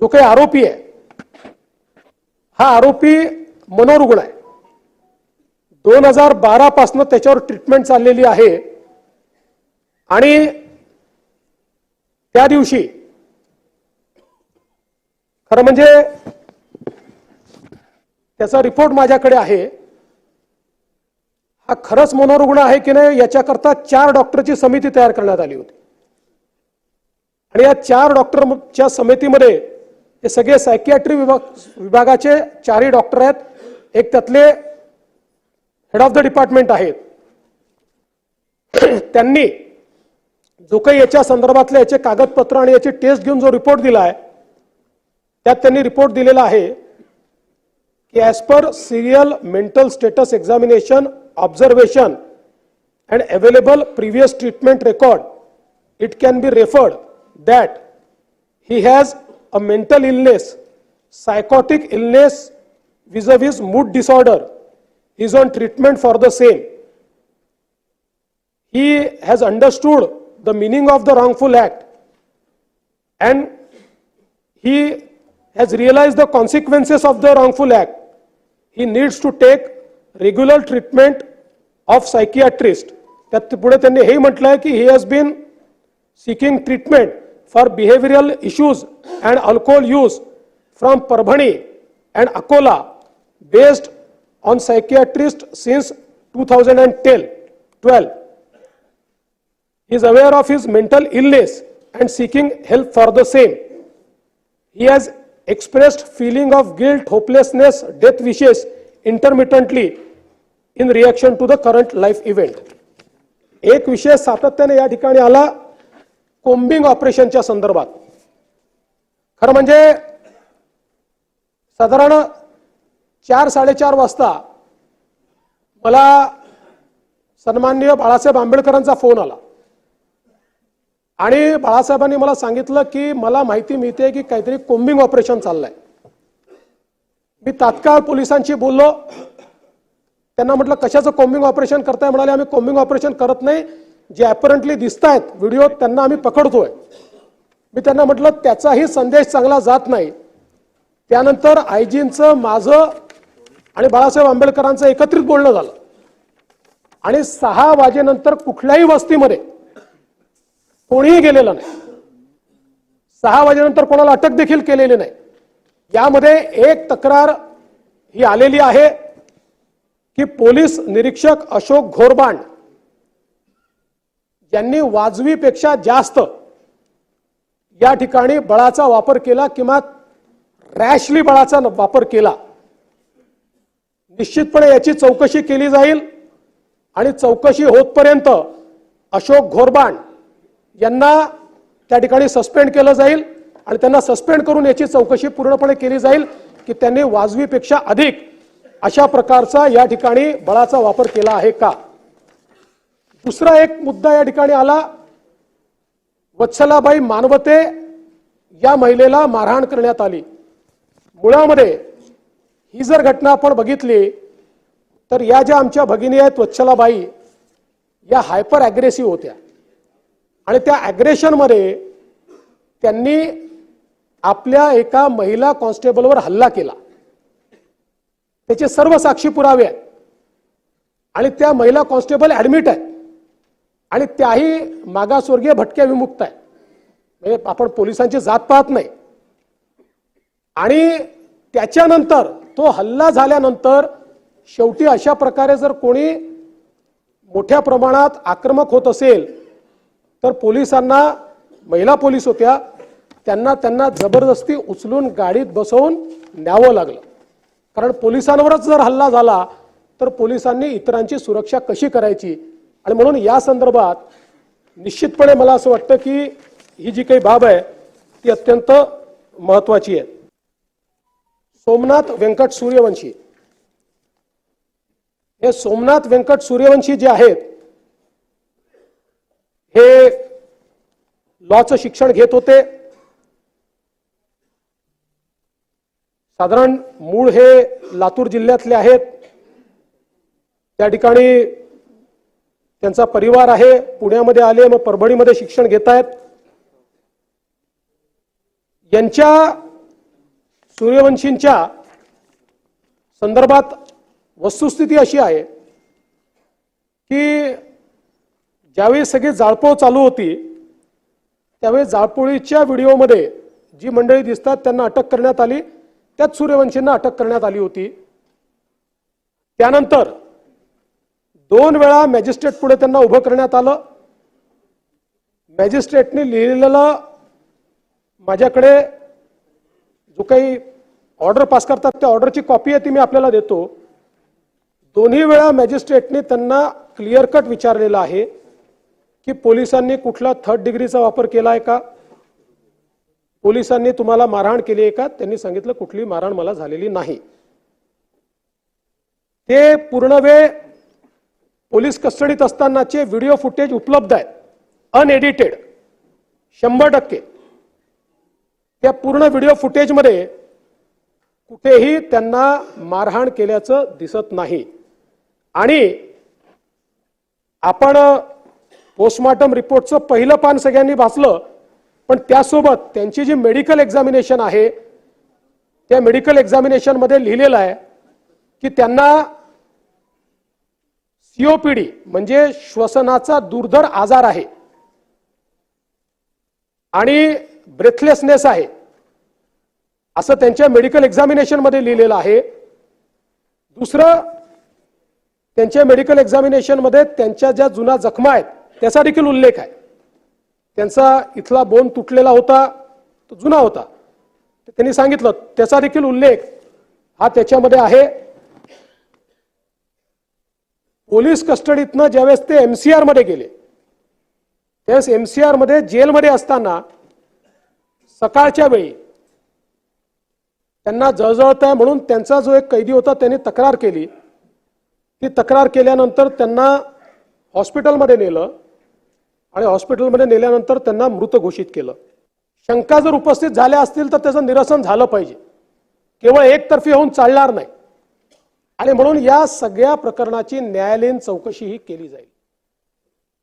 जो काही आरोपी आहे हा आरोपी मनोरुग्ण आहे. दोन हजार बारा पासनं त्याच्यावर ट्रीटमेंट चाललेली आहे. आणि त्या दिवशी खरं म्हणजे त्याचा रिपोर्ट माझ्याकडे आहे. हा खरंच मनोरुग्ण आहे की नाही याच्याकरता चार डॉक्टरची समिती तयार करण्यात आली होती. आणि या चार डॉक्टरच्या समितीमध्ये हे सगळे सायकियाट्री विभाग विभागाचे चारही डॉक्टर आहेत. एक त्यातले हेड ऑफ द डिपार्टमेंट आहेत. त्यांनी जो काही याच्या संदर्भातले याचे कागदपत्र आणि याची टेस्ट घेऊन जो रिपोर्ट दिला आहे त्यात त्यांनी रिपोर्ट दिलेला आहे की as per serial mental status examination observation and available previous treatment record it can be referred that he has a mental illness, psychotic illness vis-a-vis mood disorder. He is on treatment for the same. He has understood the meaning of the wrongful act and he has realized the consequences of the wrongful act. He needs to take regular treatment of psychiatrist. त्यात पुढे त्यांनी हेही म्हटलंय की he has been seeking treatment for behavioral issues and alcohol use from Parbhani and Akola based on psychiatrist since 2010 12 he is aware of his mental illness and seeking help for the same he has expressed feeling of guilt hopelessness death wishes intermittently in reaction to the current life event एक विषय सातत्याने या ठिकाणी आला combing ऑपरेशनच्या संदर्भात. खरं म्हणजे साधारण चार साडेचार वाजता मला सन्माननीय बाळासाहेब आंबेडकरांचा फोन आला. आणि बाळासाहेबांनी मला सांगितलं की मला माहिती मिळते की काहीतरी कोम्बिंग ऑपरेशन चाललंय. मी तात्काळ पोलिसांशी बोललो. त्यांना म्हटलं कशाचं कोम्बिंग ऑपरेशन करताय? म्हणाले आम्ही कोम्बिंग ऑपरेशन करत नाही. जे अपरंटली दिसत आहेत व्हिडिओ त्यांना आम्ही पकडतोय. मी त्यांना म्हटलं त्याचाही संदेश चांगला जात नाही. त्यानंतर आयजींचं माझं आणि बाळासाहेब आंबेडकरांचं एकत्रित बोलणं झालं. आणि सहा वाजेनंतर कुठल्याही वस्तीमध्ये कोणीही गेलेलं नाही. सहा वाजेनंतर कोणाला अटक देखील केलेली नाही. यामध्ये एक तक्रार ही आलेली आहे की पोलीस निरीक्षक अशोक घोरबांड यांनी वाजवीपेक्षा जास्त या ठिकाणी बळाचा वापर केला किंवा रॅशली बळाचा वापर केला. निश्चितपणे याची चौकशी केली जाईल आणि चौकशी होतपर्यंत अशोक घोरबाण यांना त्या ठिकाणी सस्पेंड केलं जाईल आणि त्यांना सस्पेंड करून याची चौकशी पूर्णपणे केली जाईल की त्यांनी वाजवीपेक्षा अधिक अशा प्रकारचा या ठिकाणी बळाचा वापर केला आहे का? दुसरा एक मुद्दा या ठिकाणी आला. वत्सलाबाई मानवते या महिलेला मारहाण करण्यात आली. मुळामध्ये ही जर घटना आपण बघितली तर या ज्या आमच्या भगिनी आहेत वत्सलाबाई या हायपर ॲग्रेसिव्ह होत्या. आणि त्या ॲग्रेशनमध्ये त्यांनी आपल्या एका महिला कॉन्स्टेबलवर हल्ला केला. त्याचे सर्व साक्षी पुरावे आहेत. आणि त्या महिला कॉन्स्टेबल ऍडमिट आहेत. आणि त्याही मागासवर्गीय भटक्या विमुक्त आहे. म्हणजे आपण पोलिसांची जात पाहत नाही. आणि त्याच्यानंतर तो हल्ला झाल्यानंतर शेवटी अशा प्रकारे जर कोणी मोठ्या प्रमाणात आक्रमक होत असेल तर पोलिसांना महिला पोलीस होत्या त्यांना त्यांना जबरदस्ती उचलून गाडीत बसवून न्यावं लागलं. कारण पोलिसांवरच जर हल्ला झाला तर पोलिसांनी इतरांची सुरक्षा कशी करायची? आणि म्हणून या संदर्भात निश्चितपणे मला असं वाटतं की ही जी काही बाब आहे ती अत्यंत महत्वाची आहे. सोमनाथ व्यंकट सूर्यवंशी. हे सोमनाथ व्यंकट सूर्यवंशी जे आहेत हे लॉचं शिक्षण घेत होते. साधारण मूळ हे लातूर जिल्ह्यातले आहेत. त्या ठिकाणी त्यांचा परिवार आहे पुण्यामध्ये आले मग परभणीमध्ये शिक्षण घेत आहेत यांच्या सूर्यवंशींच्या संदर्भात वस्तुस्थिती अशी आहे की ज्यावेळी सगळी जाळपोळ चालू होती त्यावेळी जाळपोळीच्या व्हिडिओमध्ये जी मंडळी दिसतात त्यांना अटक करण्यात आली. त्यात सूर्यवंशींना अटक करण्यात आली होती. त्यानंतर दोन वेळा मॅजिस्ट्रेट पुढे त्यांना उभं करण्यात आलं. मॅजिस्ट्रेटने लिहिलेलं माझ्याकडे जो काही ऑर्डर पास करतात त्या ऑर्डरची कॉपी आहे ती मी आपल्याला देतो. दोन्ही वेळा मॅजिस्ट्रेटने त्यांना क्लिअर कट विचारलेलं आहे की पोलिसांनी कुठला थर्ड डिग्रीचा वापर केला आहे का? पोलिसांनी तुम्हाला मारहाण केली आहे का? त्यांनी सांगितलं कुठली मारहाण मला झालेली नाही. ते पूर्ण वेळ पोलीस कस्टडीत असतानाचे व्हिडिओ फुटेज उपलब्ध आहेत. अनएडिटेड शंभर टक्के. त्या पूर्ण व्हिडिओ फुटेजमध्ये कुठेही त्यांना मारहाण केल्याचं दिसत नाही. आणि आपण पोस्टमॉर्टम रिपोर्टचं पहिलं पान सगळ्यांनी वाचलं पण त्यासोबत त्यांची जी मेडिकल एक्झामिनेशन आहे त्या मेडिकल एक्झामिनेशनमध्ये लिहिलेलं आहे की त्यांना सीओपीडी म्हणजे श्वसनाचा दुर्धर आजार आहे. आणि ब्रेथलेसनेस आहे. असं त्यांच्या मेडिकल एक्झामिनेशनमध्ये लिहिलेलं आहे. दुसरं त्यांच्या मेडिकल एक्झामिनेशनमध्ये त्यांच्या ज्या जुना जखमा आहेत त्याचा देखील उल्लेख आहे. त्यांचा इथला बोन तुटलेला होता तो जुना होता. त्यांनी सांगितलं त्याचा देखील उल्लेख हा त्याच्यामध्ये आहे. पोलीस कस्टडीतनं ज्यावेळेस ते एमसीआरमध्ये गेले त्यावेळेस एमसीआरमध्ये जेलमध्ये असताना सकाळच्या वेळी त्यांना जळजळत आहे म्हणून त्यांचा जो एक कैदी होता त्यांनी तक्रार केली. ती तक्रार केल्यानंतर त्यांना हॉस्पिटलमध्ये नेलं आणि हॉस्पिटलमध्ये नेल्यानंतर त्यांना मृत घोषित केलं. शंका जर उपस्थित झाल्या असतील तर त्याचं निरसन झालं पाहिजे. केवळ एकतर्फी होऊन चालणार नाही. आणि म्हणून या सगळ्या प्रकरणाची न्यायालयीन चौकशी ही केली जाईल.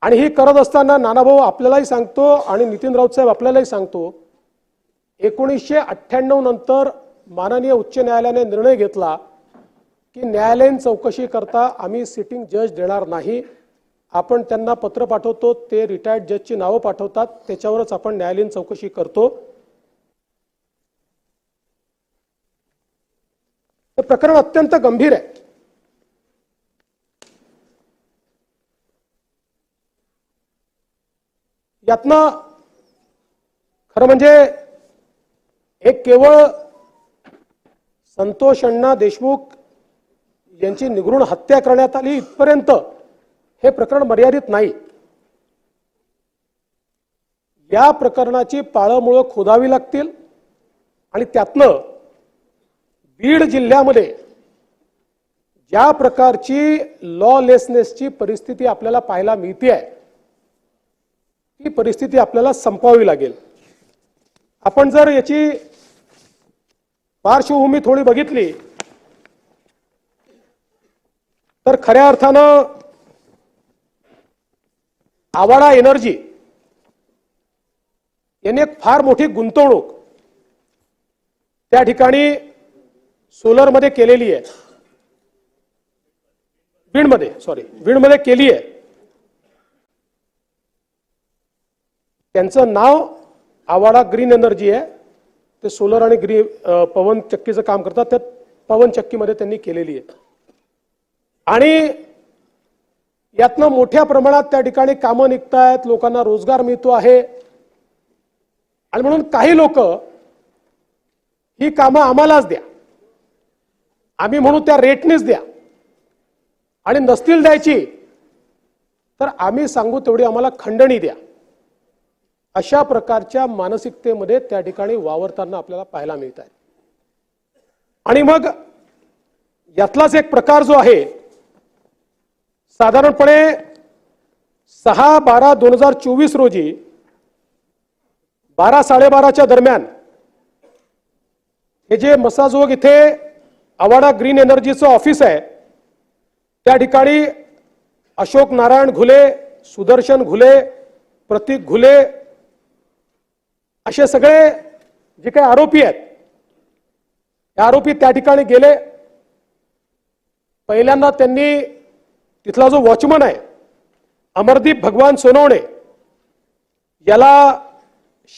आणि ही करत असताना नानाभाऊ आपल्यालाही सांगतो आणि नितीन राऊत साहेब आपल्यालाही सांगतो एकोणीसशे अठ्ठ्याण्णव नंतर माननीय उच्च न्यायालयाने निर्णय घेतला की न्यायालयीन चौकशी करता आम्ही सिटिंग जज देणार नाही. आपण त्यांना पत्र पाठवतो ते रिटायर्ड जजची नावं पाठवतात त्याच्यावरच आपण न्यायालयीन चौकशी करतो. हे प्रकरण अत्यंत गंभीर आहे. यातनं खरं म्हणजे हे केवळ संतोष अण्णा देशमुख यांची निगृण हत्या करण्यात आली इथपर्यंत हे प्रकरण मर्यादित नाही. या प्रकरणाची पाळंमुळं खोदावी लागतील आणि त्यातनं बीड जिल्ह्यामध्ये ज्या प्रकारची लॉलेसनेसची परिस्थिती आपल्याला पाहायला मिळते आहे ती परिस्थिती आपल्याला संपवावी लागेल. आपण जर याची पार्श्वभूमी थोडी बघितली तर खऱ्या अर्थानं आवाडा एनर्जी यांनी एक फार मोठी गुंतवणूक त्या ठिकाणी सोलरमध्ये केलेली आहे. बीडमध्ये सॉरी बीडमध्ये केली आहे. त्यांचं नाव आवाडा ग्रीन एनर्जी आहे. ते सोलर आणि ग्री पवन चक्कीचं काम करतात. त्या पवन चक्कीमध्ये त्यांनी केलेली आहे. आणि यातनं मोठ्या प्रमाणात त्या ठिकाणी कामं निघत आहेत लोकांना रोजगार मिळतो आहे. आणि म्हणून काही लोक ही कामं आम्हालाच द्या. आम्ही म्हणू त्या रेटनेच द्या. आणि नसतील द्यायची तर आम्ही सांगू तेवढी आम्हाला खंडणी द्या. अशा प्रकारच्या मानसिकतेमध्ये त्या ठिकाणी वावरताना आपल्याला पाहायला मिळत आहे. आणि मग यातलाच एक प्रकार जो आहे साधारणपणे सहा बारा दोन हजार चोवीस रोजी बारा साडेबाराच्या दरम्यान हे जे मसाजोग इथे आवाडा ग्रीन एनर्जीचं ऑफिस आहे. त्या ठिकाणी अशोक नारायण घुले सुदर्शन घुले प्रतीक घुले असे सगळे जे काही आरोपी आहेत हे आरोपी त्या ठिकाणी गेले. पहिल्यांदा त्यांनी तिथला जो वॉचमन आहे अमरदीप भगवान सोनवणे याला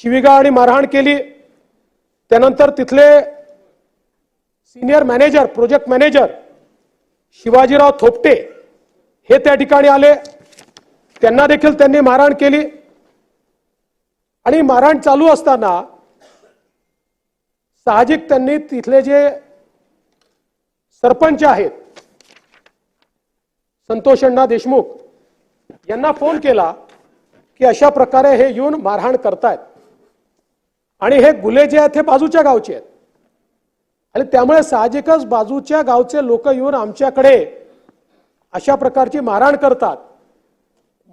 शिविगा आणि मारहाण केली. त्यानंतर तिथले senior manager project manager Shivajirao Thopte हे त्या ठिकाणी आले. त्यांना देखील त्यांनी मारहाण केली. आणि मारहाण चालू असताना साहजिक त्यांनी तिथले जे सरपंच आहेत संतोष अण्णा देशमुख यांना फोन केला की अशा प्रकारे हे येऊन मारहाण करतायत. आणि हे गुले जे आहेत हे बाजूच्या गावचे आहेत. आणि त्यामुळे साहजिकच बाजूच्या गावचे लोक येऊन आमच्याकडे अशा प्रकारची मारहाण करतात.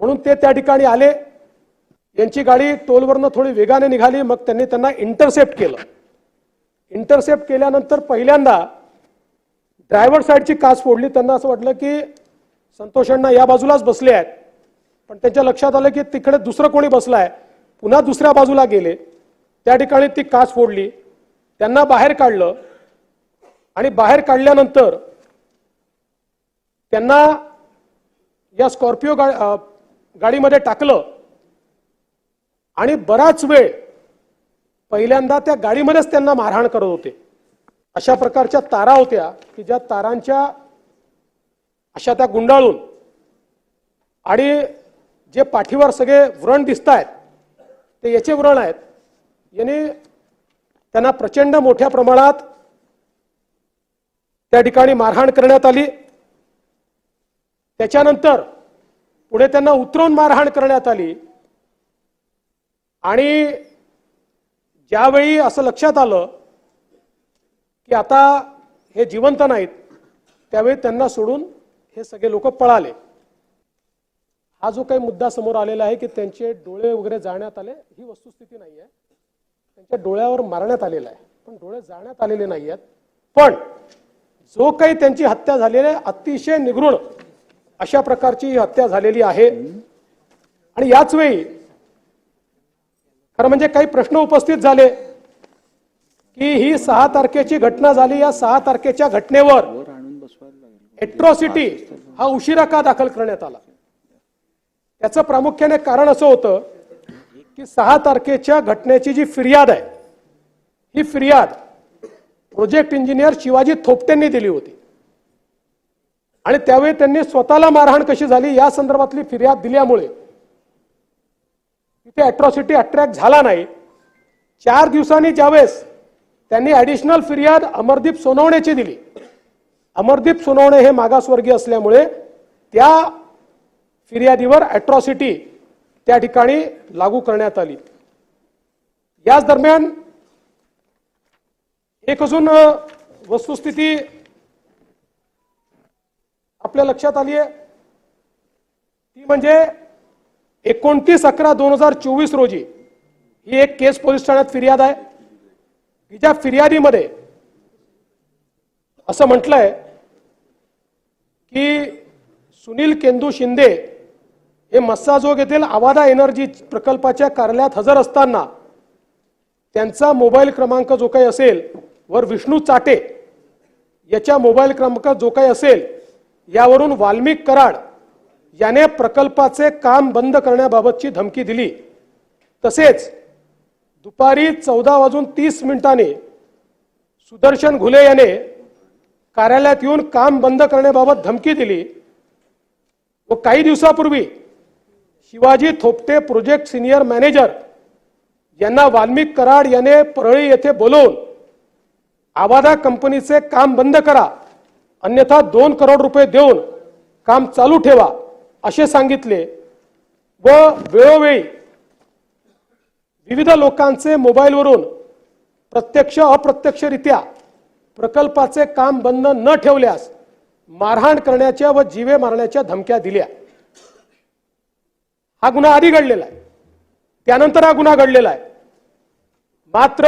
म्हणून ते त्या ठिकाणी आले. यांची गाडी टोलवरनं थोडी वेगाने निघाली. मग त्यांनी त्यांना इंटरसेप्ट केलं. इंटरसेप्ट केल्यानंतर पहिल्यांदा ड्रायव्हर साईडची काच फोडली. त्यांना असं वाटलं की संतोष अण्णा या बाजूलाच बसले आहेत. पण त्यांच्या लक्षात आलं की तिकडे दुसरं कोणी बसलं आहे पुन्हा दुसऱ्या बाजूला गेले. त्या ठिकाणी ती काच फोडली. त्यांना बाहेर काढलं. आणि बाहेर काढल्यानंतर त्यांना या स्कॉर्पिओ गा गाडीमध्ये टाकलं. आणि बराच वेळ पहिल्यांदा त्या गाडीमध्येच त्यांना मारहाण करत होते. अशा प्रकारच्या तारा होत्या की ज्या तारांच्या अशा त्या गुंडाळून आणि जे पाठीवर सगळे व्रण दिसत आहेत ते याचे व्रण आहेत. याने त्यांना प्रचंड मोठ्या प्रमाणात त्या ठिकाणी मारहाण करण्यात आली. त्याच्यानंतर पुढे त्यांना उतरवून मारहाण करण्यात आली. आणि ज्यावेळी असं लक्षात आलं की आता हे जिवंत नाहीत त्यावेळी त्यांना सोडून हे सगळे लोक पळाले. हा जो काही मुद्दा समोर आलेला आहे की त्यांचे डोळे वगैरे जाळण्यात आले ही वस्तुस्थिती नाही आहे त्यांच्या डोळ्यावर मारण्यात आलेला आहे. पण डोळे जाळण्यात आलेले नाही आहेत पण जो काही त्यांची हत्या झालेली आहे अतिशय निगृण अशा प्रकारची ही हत्या झालेली आहे. आणि याच वेळी खरं म्हणजे काही प्रश्न उपस्थित झाले की ही सहा तारखेची घटना झाली. या सहा तारखेच्या घटनेवर एट्रॉसिटी हा उशिरा का दाखल करण्यात आला? त्याचं प्रामुख्याने कारण असं होतं की सहा तारखेच्या घटनेची जी फिर्याद आहे ही फिर्याद प्रोजेक्ट इंजिनियर शिवाजी थोपटेंनी दिली होती. आणि त्यावेळी त्यांनी स्वतःला मारहाण कशी झाली या संदर्भातली फिर्याद दिल्यामुळे तिथे अॅट्रॉसिटी अट्रॅक्ट झाला नाही. चार दिवसांनी ज्यावेळेस त्यांनी ॲडिशनल फिर्याद अमरदीप सोनवणेची दिली. अमरदीप सोनवणे हे मागासवर्गीय असल्यामुळे त्या फिर्यादीवर अॅट्रॉसिटी त्या ठिकाणी लागू करण्यात आली. याच दरम्यान एक अजून वस्तुस्थिती आपल्या लक्षात आली आहे. ती म्हणजे एकोणतीस अकरा दोन हजार चोवीस रोजी ही एक केस पोलीस ठाण्यात फिर्याद आहे. की ज्या फिर्यादीमध्ये असं म्हटलंय की सुनील केंदू शिंदे हे मस्साजोग येथील आवादा एनर्जी प्रकल्पाच्या कार्यालयात हजर असताना त्यांचा मोबाईल क्रमांक जो काही असेल वर विष्णू चाटे याच्या मोबाईल क्रमांक जो काही असेल यावरून वाल्मिक कराड याने प्रकल्पाचे काम बंद करण्याबाबतची धमकी दिली. तसेच दुपारी चौदा वाजून तीस मिनिटांनी सुदर्शन घुले याने कार्यालयात येऊन काम बंद करण्याबाबत धमकी दिली व काही दिवसापूर्वी Shivaji Thopte project senior manager यांना वाल्मिक कराड याने परळी येथे बोलवून आवादा कंपनीचे काम बंद करा. अन्यथा दोन करोड रुपये देऊन काम चालू ठेवा असे सांगितले. व वेळोवेळी विविध लोकांचे मोबाईलवरून प्रत्यक्ष अप्रत्यक्षरित्या प्रकल्पाचे काम बंद न ठेवल्यास मारहाण करण्याच्या व जीवे मारण्याच्या धमक्या दिल्या. हा गुन्हा आधी घडलेला आहे. त्यानंतर हा गुन्हा घडलेला आहे. मात्र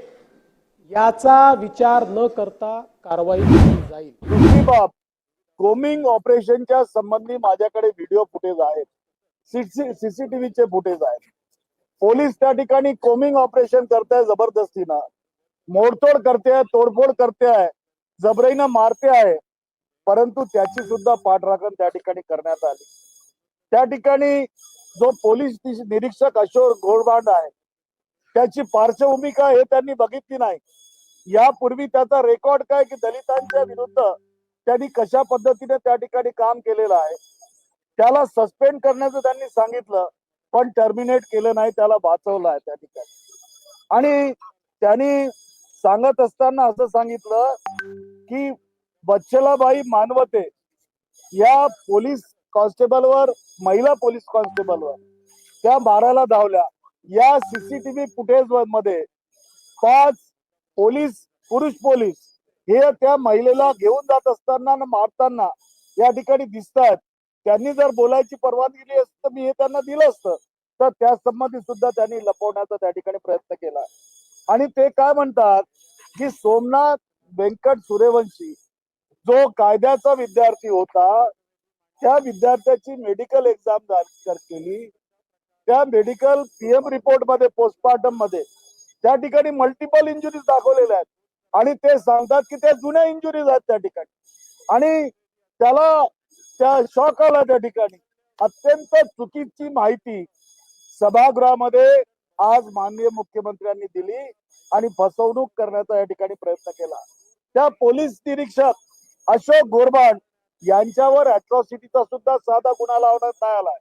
याचा विचार न करता कारवाई केली जाईल. दुसरी बाब कोमिंग ऑपरेशनच्या संबंधी माझ्याकडे व्हिडिओ फुटेज आहेत. सीसीटीव्हीचे फुटेज आहेत. पोलीस त्या ठिकाणी कोमिंग ऑपरेशन करताय जबरदस्तीनं. मोडतोड करते तोडफोड करते आहे जबरईनं मारते आहे. परंतु त्याची सुद्धा पाठराखण त्या ठिकाणी करण्यात आली. त्या ठिकाणी जो पोलीस निरीक्षक अशोक घोडबांड आहे त्याची पार्श्वभूमी काय हे त्यांनी बघितली नाही. यापूर्वी त्याचा रेकॉर्ड काय की दलितांच्या विरुद्ध त्यांनी कशा पद्धतीने त्या ठिकाणी काम केलेलं आहे त्याला सस्पेंड करण्याचं त्यांनी सांगितलं पण टर्मिनेट केलं नाही त्याला वाचवलं आहे त्या ठिकाणी. आणि त्यांनी सांगत असताना असं सांगितलं की बच्चलाबाई मानवते या पोलीस कॉन्स्टेबलवर महिला पोलीस कॉन्स्टेबलवर त्या मारायला धावल्या. या सीसीटीव्ही फुटेजमध्ये पाच पोलीस पुरुष पोलीस हे त्या महिलेला घेऊन जात असताना मारताना या ठिकाणी दिसतात त्यांनी जर बोलायची परवानगी दिली असत तर मी हे त्यांना दिलं असतं. तर त्या संबंधी सुद्धा त्यांनी लपवण्याचा त्या ठिकाणी प्रयत्न केला. आणि ते काय म्हणतात की सोमनाथ व्यंकट सूर्यवंशी जो कायद्याचा विद्यार्थी होता त्या विद्यार्थ्याची मेडिकल एक्झाम केली. त्या मेडिकल पीएम रिपोर्टमध्ये पोस्टमार्टममध्ये. त्या ठिकाणी मल्टिपल इंजुरीज दाखवलेल्या आहेत. आणि ते सांगतात की त्या जुन्या इंजुरीज आहेत त्या ठिकाणी. आणि त्याला त्या शॉक आला त्या ठिकाणी. अत्यंत चुकीची माहिती सभागृहामध्ये आज माननीय मुख्यमंत्र्यांनी दिली आणि फसवणूक करण्याचा या ठिकाणी प्रयत्न केला. त्या पोलीस निरीक्षक अशोक गोरबाण यांच्यावर अट्रॉसिटीचा सुद्धा साधा गुन्हा लावण्यात नाही आलाय.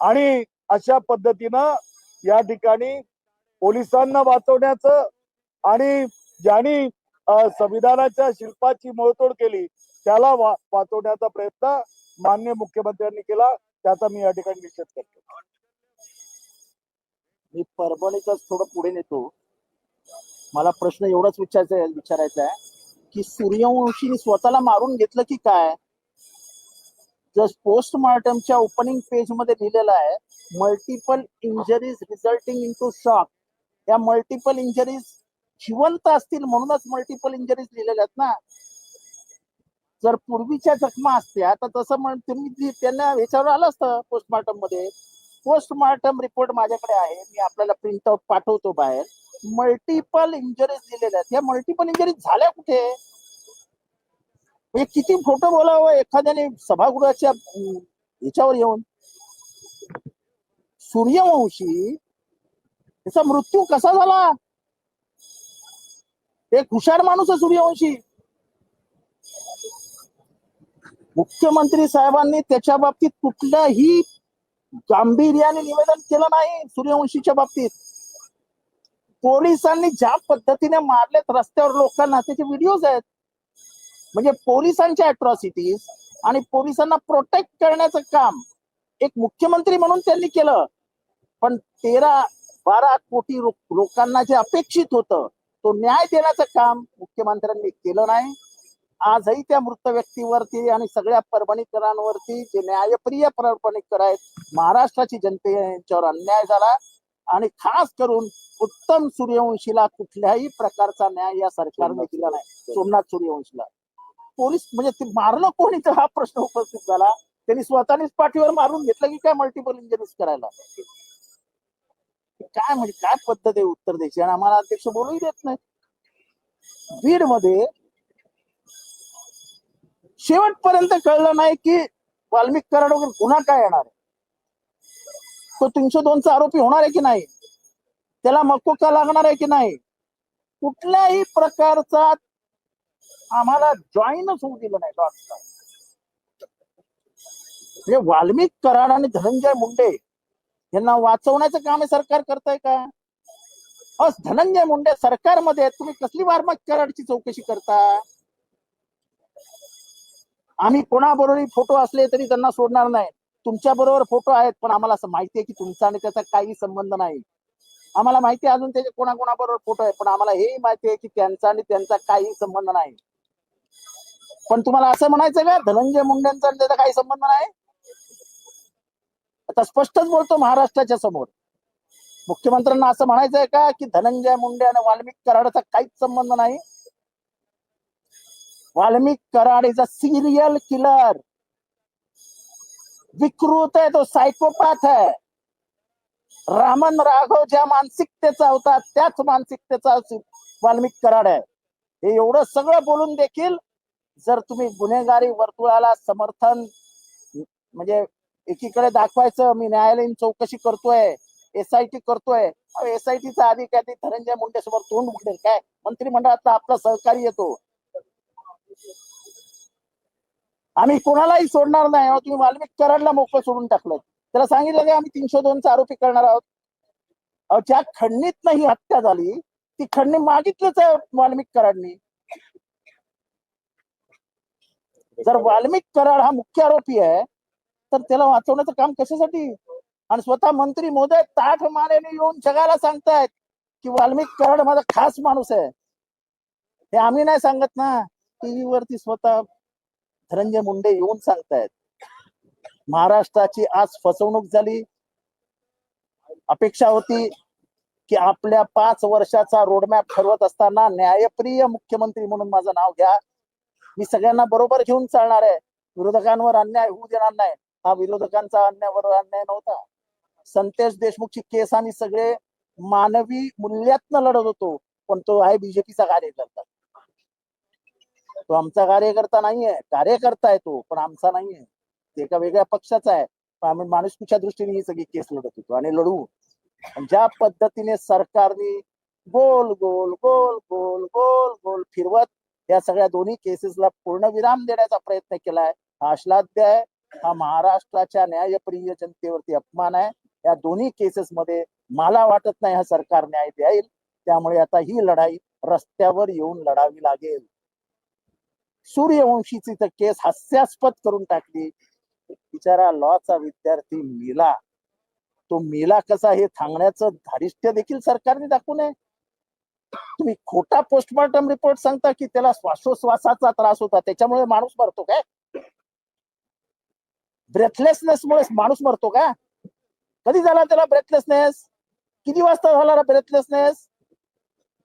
आणि अशा पद्धतीनं या ठिकाणी पोलिसांना वाचवण्याचं आणि ज्यांनी संविधानाच्या शिल्पाची मोडतोड केली त्याला वाचवण्याचा प्रयत्न मान्य मुख्यमंत्र्यांनी केला. त्याचा मी या ठिकाणी निषेध करतो. मी परभणीचाच थोडं पुढे नेतो. मला प्रश्न एवढाच विचारायचा आहे विचारायचा आहे की सूर्यवंशीने स्वतःला मारून घेतलं की काय? जस्ट पोस्टमॉर्टमच्या ओपनिंग पेजमध्ये लिहिलेलं आहे multiple injuries resulting in to shock या मल्टिपल इंजरीज जिवंत असतील म्हणूनच मल्टिपल इंजरीज लिहिलेल्या आहेत ना. जर पूर्वीच्या जखमा असत्या तर तसं म्हण तुम्ही त्यांना ह्याच्यावर आलं असतं पोस्टमार्टममध्ये पोस्टमार्टम रिपोर्ट माझ्याकडे आहे मी आपल्याला प्रिंट आउट पाठवतो बाहेर. मल्टिपल इंजरीज दिलेल्या आहेत. या मल्टिपल इंजरीज झाल्या कुठे? म्हणजे किती फोटो बोलावं एखाद्याने सभागृहाच्या याच्यावर येऊन? सूर्यवंशी त्याचा मृत्यू कसा झाला? एक हुशार माणूस आहे सूर्यवंशी. मुख्यमंत्री साहेबांनी त्याच्या बाबतीत कुठल्याही गांभीर्याने निवेदन केलं नाही सूर्यवंशीच्या बाबतीत. पोलिसांनी ज्या पद्धतीने मारलेत रस्त्यावर लोकांना त्याचे व्हिडिओज आहेत. म्हणजे पोलिसांच्या अट्रॉसिटीज आणि पोलिसांना प्रोटेक्ट करण्याचं काम एक मुख्यमंत्री म्हणून त्यांनी केलं. पण तेरा बारा कोटी लोकांना जे अपेक्षित होतं तो न्याय देण्याचं काम मुख्यमंत्र्यांनी केलं नाही. आजही त्या मृत व्यक्तीवरती आणि सगळ्या परभणीकरांवरती जे न्यायप्रिय परभणीकर आहेत महाराष्ट्राची जनते यांच्यावर अन्याय झाला. आणि खास करून उत्तम सूर्यवंशीला कुठल्याही प्रकारचा न्याय या सरकारने दिला नाही. सोमनाथ सूर्यवंशीला. पोलीस म्हणजे ते मारलं कोणी तर हा प्रश्न उपस्थित झाला. त्यांनी स्वतःनेच पाठीवर मारून घेतलं की काय मल्टिपल इंजरीज करायला? काय म्हणजे काय पद्धत आहे उत्तर द्यायची? आणि आम्हाला अध्यक्ष बोलूही देत नाही बीडमध्ये शेवटपर्यंत कळलं नाही की वाल्मिक कराड वगैरे गुन्हा काय येणार आहे. तो तीनशे दोनचा आरोपी होणार आहे की नाही? त्याला मकोका लागणार आहे की नाही? कुठल्याही प्रकारचा आम्हाला जॉईनच होऊ दिलं नाही डॉटला म्हणजे वाल्मिक कराड आणि धनंजय मुंडे यांना वाचवण्याचं काम हे सरकार करताय का? अस धनंजय मुंडे सरकारमध्ये आहेत. तुम्ही कसली वाल्मिक कराडची चौकशी करता? आम्ही कोणाबरोबर फोटो असले तरी त्यांना सोडणार नाही. तुमच्या बरोबर फोटो आहेत पण आम्हाला असं माहिती आहे की तुमचा आणि त्याचा काही संबंध नाही. आम्हाला माहिती अजून त्याचे कोणाकोणाबरोबर फोटो आहे पण आम्हाला हेही माहिती आहे की त्यांचा आणि त्यांचा काही संबंध नाही. पण तुम्हाला असं म्हणायचं का धनंजय मुंडेंचा आणि त्याचा काही संबंध नाही? आता स्पष्टच बोलतो महाराष्ट्राच्या समोर. मुख्यमंत्र्यांना असं म्हणायचंय का की धनंजय मुंडे आणि वाल्मिक कराडचा काहीच संबंध नाही? Walmik Karad is a serial killer विकृत आहे तो सायकोपॅथ आहे. रामन राघव ज्या मानसिकतेचा होता त्याच मानसिकतेचा वाल्मिक कराड आहे. हे एवढं सगळं बोलून देखील जर तुम्ही गुन्हेगारी वर्तुळाला समर्थन म्हणजे एकीकडे दाखवायचं मी न्यायालयीन चौकशी करतोय एसआयटी करतोय एसआयटीचा अधिकारी धनंजय मुंडे समोर तोंड उघडेल. काय? मंत्रिमंडळातला आपला सहकारी येतो. आम्ही कोणालाही सोडणार नाही तुम्ही वाल्मिक कराडला मोकळं सोडून टाकलं त्याला सांगितलं की आम्ही तीनशे दोनचा आरोपी करणार आहोत. ज्या खंडणीत ही हत्या झाली ती खंडणी मागितलीच आहे वाल्मिक कराडनी. जर वाल्मिक कराड हा मुख्य आरोपी आहे तर त्याला वाचवण्याचं काम कशासाठी? आणि स्वतः मंत्री मोदय ताठ मानेने येऊन जगाला सांगतायत की वाल्मिक कराड माझा खास माणूस आहे. हे आम्ही नाही सांगत ना. टीव्ही वरती स्वतः धनंजय मुंडे येऊन सांगतायत. महाराष्ट्राची आज फसवणूक झाली. अपेक्षा होती की आपल्या पाच वर्षाचा रोडमॅप ठरवत असताना न्यायप्रिय मुख्यमंत्री म्हणून माझं नाव घ्या. मी सगळ्यांना बरोबर घेऊन चालणार आहे. विरोधकांवर अन्याय होऊ देणार नाही. हा विरोधकांचा अन्यायावर अन्याय नव्हता. संतेश देशमुखची केस आम्ही सगळे मानवी मूल्यातनं लढत होतो. पण तो आहे बीजेपीचा कार्यकर्ता. तो आमचा कार्यकर्ता नाहीये. कार्यकर्ता आहे तो पण आमचा नाहीये. एका वेगळ्या पक्षाचा आहे. पण माणुसकीच्या दृष्टीने ही सगळी केस लढत होतो आणि लढवू. ज्या पद्धतीने सरकारने गोल गोल गोल गोल गोल गोल फिरवत या सगळ्या दोन्ही केसेसला पूर्ण विराम देण्याचा प्रयत्न केलाय हा अश्लाद्य आहे हा महाराष्ट्राच्या न्यायप्रिय जनतेवरती अपमान आहे. या दोन्ही केसेस मध्ये मला वाटत नाही हा सरकार न्याय देईल. त्यामुळे आता ही लढाई रस्त्यावर येऊन लढावी लागेल. सूर्यवंशीची तर केस हास्यास्पद करून टाकली. बिचारा लॉचा विद्यार्थी मिला. तो मिला कसा हे सांगण्याचं धारिष्ट्य देखील सरकारने दाखवू नये तुम्ही खोटा पोस्टमॉर्टम रिपोर्ट सांगता की त्याला श्वासोश्वासाचा त्रास होता त्याच्यामुळे माणूस मरतो काय? ब्रेथलेसनेस मुळे माणूस मरतो का? कधी झाला त्याला ब्रेथलेसनेस किती वाजता झाला ब्रेथलेसनेस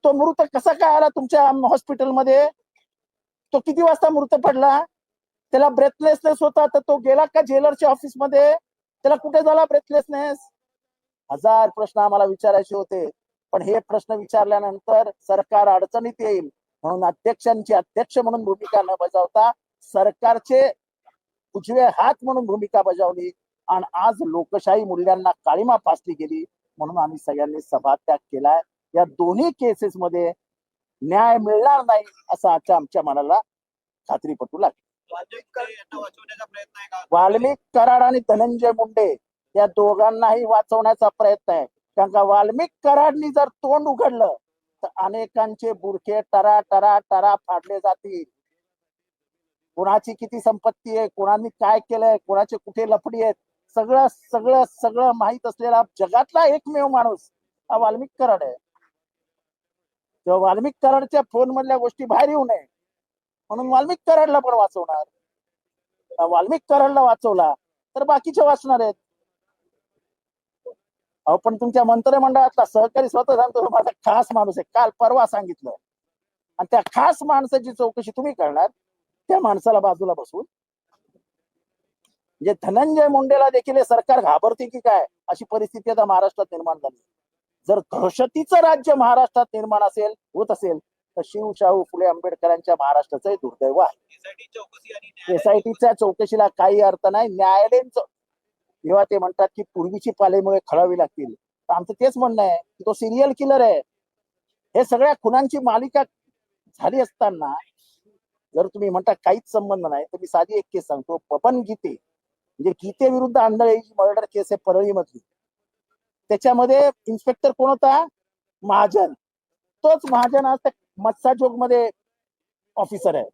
तो मृत कसा काय आला तुमच्या हॉस्पिटलमध्ये तो किती वाजता मृत पडला? त्याला ब्रेथलेसनेस होता तर तो गेला का जेलरच्या ऑफिसमध्ये त्याला कुठे झाला ब्रेथलेसनेस हजार प्रश्न आम्हाला विचारायचे होते. पण हे प्रश्न विचारल्यानंतर सरकार अडचणीत येईल म्हणून अध्यक्षांची अध्यक्ष म्हणून भूमिका न बजावता सरकारचे उजवे हात म्हणून भूमिका बजावली आणि आज लोकशाही मूल्यांना काळीमा फासली गेली म्हणून आम्ही सगळ्यांनी सभात्याग केलाय. या दोन्ही केसेस मध्ये न्याय मिळणार नाही असं आजच्या आमच्या मनाला खात्री पटू लागली. यांना वाचवण्याचा प्रयत्न आहे का? वाल्मिक कराड आणि धनंजय मुंडे या दोघांनाही वाचवण्याचा प्रयत्न आहे. कारण का वाल्मिक कराडनी जर तोंड उघडलं तर अनेकांचे बुरखे टरा टरा टरा फाडले जातील. कोणाची किती संपत्ती आहे कोणाने काय केलंय कोणाचे कुठे लफडी आहेत सगळं सगळं सगळं माहीत असलेला जगातला एकमेव माणूस हा वाल्मिक कराड आहे. वाल्मिक कराडच्या फोन मधल्या गोष्टी बाहेर येऊ नये म्हणून वाल्मिक कराडला पण वाचवणार. वाल्मिक कराडला वाचवला तर बाकीचे वाचणार आहेत. अहो पण तुमच्या मंत्रिमंडळातला सहकारी स्वतः सांगतो माझा खास माणूस आहे. काल परवा सांगितलं. आणि त्या खास माणसाची चौकशी तुम्ही करणार त्या माणसाला बाजूला बसून म्हणजे धनंजय मुंडेला देखील हे सरकार घाबरते की काय? अशी परिस्थिती आता महाराष्ट्रात निर्माण झाली. जर दहशतीचं राज्य महाराष्ट्रात निर्माण असेल होत असेल शिवशाहू फुले आंबेडकरांच्या महाराष्ट्राचं दुर्दैव आहे. एसआयटीच्या चौकशीला काही अर्थ नाही न्यायालयीन जेव्हा ते म्हणतात की पूर्वीची पालेमुळे खळावी लागतील. तर आमचं तेच म्हणणं आहे की तो सिरियल किलर आहे. हे सगळ्या खुनांची मालिका झाली असताना जर तुम्ही म्हणता काहीच संबंध नाही तर मी साधी एक केस सांगतो. पपन गीते म्हणजे गीते विरुद्ध आंधळेची मर्डर केस आहे परळीमधली. त्याच्यामध्ये इन्स्पेक्टर कोण होता? महाजन. तोच महाजन आज त्या मत्सा चौकमध्ये ऑफिसर आहे.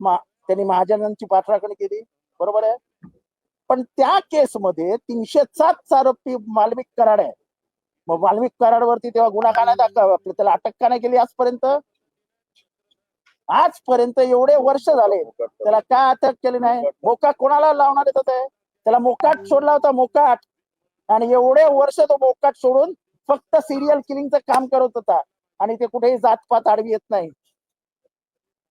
मा त्यांनी महाजनांची पाठराखणी केली. बरोबर आहे? पण त्या केसमध्ये तीनशे सात आरोपी मालविक कराड आहे. मग मालविक कराडवरती तेव्हा गुन्हा का नाही त्याला अटक का नाही केली आजपर्यंत? आजपर्यंत एवढे वर्ष झाले. त्याला का अटक केली नाही? मोका कोणाला लावणार येत होते त्याला मोकाट सोडला होता मोकाट. आणि एवढे वर्ष तो मोकाट सोडून फक्त सिरियल किलिंगचं काम करत होता. आणि ते कुठेही जातपात आडवी येत नाही.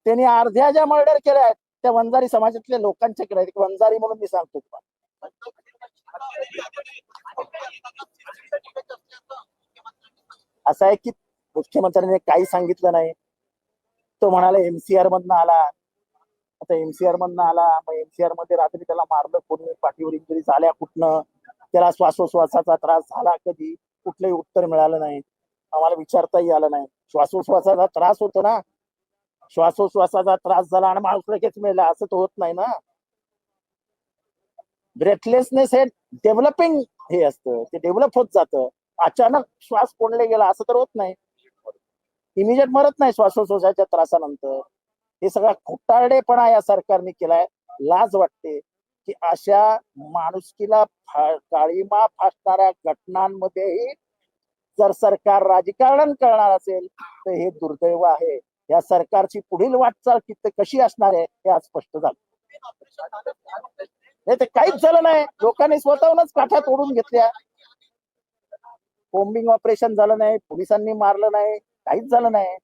त्यांनी अर्ध्या ज्या मर्डर केल्या आहेत त्या वंजारी समाजातल्या लोकांच्याकडे आहेत. वंजारी म्हणून मी सांगतो तुम्हाला. असं आहे की मुख्यमंत्र्यांनी काही सांगितलं नाही. तो म्हणाला एमसीआर मधनं आला. आता एमसीआर मधनं आला. मग एमसीआरमध्ये रात्री त्याला मारलं कोणी पाठीवर इंजुरी झाल्या कुठनं? त्याला श्वासोश्वासाचा त्रास झाला कधी? कुठलंही उत्तर मिळालं नाही. आम्हाला विचारताही आलं नाही. श्वासोश्वासाचा त्रास होतो ना. श्वासोश्वासाचा त्रास झाला आणि माणूस लगेच मिळाला असं तर होत नाही ना. ब्रेथलेसनेस हे डेव्हलपिंग हे असतं. ते डेव्हलप होत जातं. अचानक श्वास कोंडले गेला. असं तर होत नाही. इमिजिएट मरत नाही श्वासोश्वासाच्या त्रासानंतर. हे सगळा खोटारडेपणा या सरकारने केलाय. लाज वाटते की अशा माणुसकीला काळीमा फासणाऱ्या घटनांमध्येही जर सरकार राजकारण करणार असेल तर हे दुर्दैव आहे. या सरकारची पुढील वाटचाल किती कशी असणार आहे हे आज स्पष्ट झालं. नाही ते काहीच झालं नाही. लोकांनी स्वतःहूनच काठ्या तोडून घेतल्या. कोम्बिंग ऑपरेशन झालं नाही पोलिसांनी मारलं नाही काहीच झालं नाही.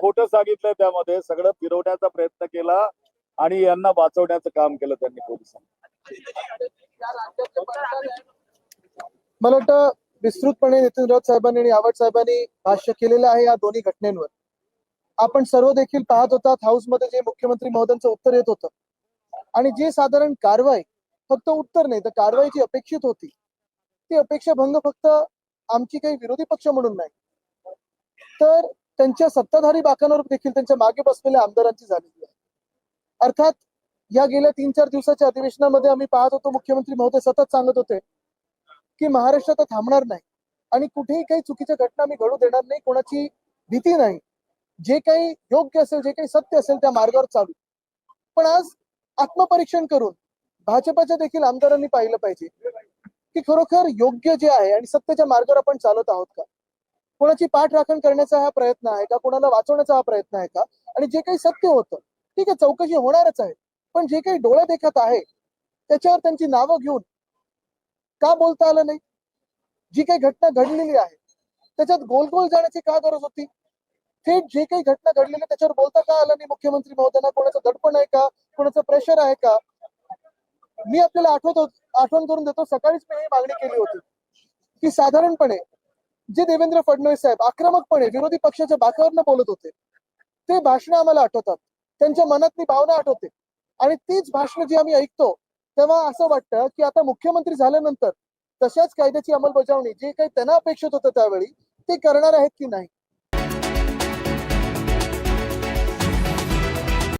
खोटं सांगितलं त्यामध्ये. सगळं फिरवण्याचा प्रयत्न केला आणि यांना वाचवण्याचं काम केलं त्यांनी पोलिसांनी. मला वाटतं विस्तृतपणे नितीन राऊत साहेबांनी आणि आवड साहेबांनी भाष्य केलेलं आहे या दोन्ही घटनेंवर. आपण सर्व देखील पाहत होतात हाऊसमध्ये जे मुख्यमंत्री महोदयांचं उत्तर येत होतं. आणि जे साधारण कारवाई फक्त उत्तर नाही तर कारवाई जी अपेक्षित होती ती अपेक्षा भंग फक्त आमची काही विरोधी पक्ष म्हणून नाही. तर त्यांच्या सत्ताधारी बाकांवर देखील त्यांच्या मागे बसलेल्या आमदारांची झालेली आहे अर्थात या गेल्या तीन चार दिवसाच्या अधिवेशनामध्ये आम्ही पाहत होतो मुख्यमंत्री महोदय सतत सांगत होते की महाराष्ट्र आता थांबणार नाही. आणि कुठेही काही चुकीच्या घटना मी घडू देणार नाही कोणाची भीती नाही. जे काही योग्य असेल जे काही सत्य असेल त्या मार्गावर चालू. पण आज आत्मपरीक्षण करून भाजपच्या देखील आमदारांनी पाहिलं पाहिजे की खरोखर योग्य जे आहे आणि सत्याच्या मार्गावर आपण चालत आहोत का? कोणाची पाठराखण करण्याचा हा प्रयत्न आहे का? कोणाला वाचवण्याचा हा प्रयत्न आहे का? आणि जे काही सत्य होतं ठीक आहे चौकशी होणारच आहे. पण जे काही डोळे देखत आहे त्याच्यावर त्यांची नावं घेऊन का बोलता आलं नाही? जी काही घटना घडलेली आहे त्याच्यात गोल गोल जाण्याची का गरज होती? थेट जे काही घटना घडलेली त्याच्यावर बोलता का आलं नाही मुख्यमंत्री महोदयांना? कोणाचं दडपण आहे का? कोणाचं प्रेशर आहे का? मी आपल्याला आठवत आठवण करून देतो सकाळीच मी ही मागणी केली होती. की साधारणपणे जे देवेंद्र फडणवीस साहेब आक्रमकपणे विरोधी पक्षाच्या बाकावरनं बोलत होते ते भाषण आम्हाला आठवतात. त्यांच्या मनातली भावना आठवते. आणि तीच भाषणं जी आम्ही ऐकतो तेव्हा असं वाटतं की आता मुख्यमंत्री झाल्यानंतर तशाच कायद्याची अंमलबजावणी जे काही त्यांना अपेक्षित होतं त्यावेळी ते करणार आहेत की नाही?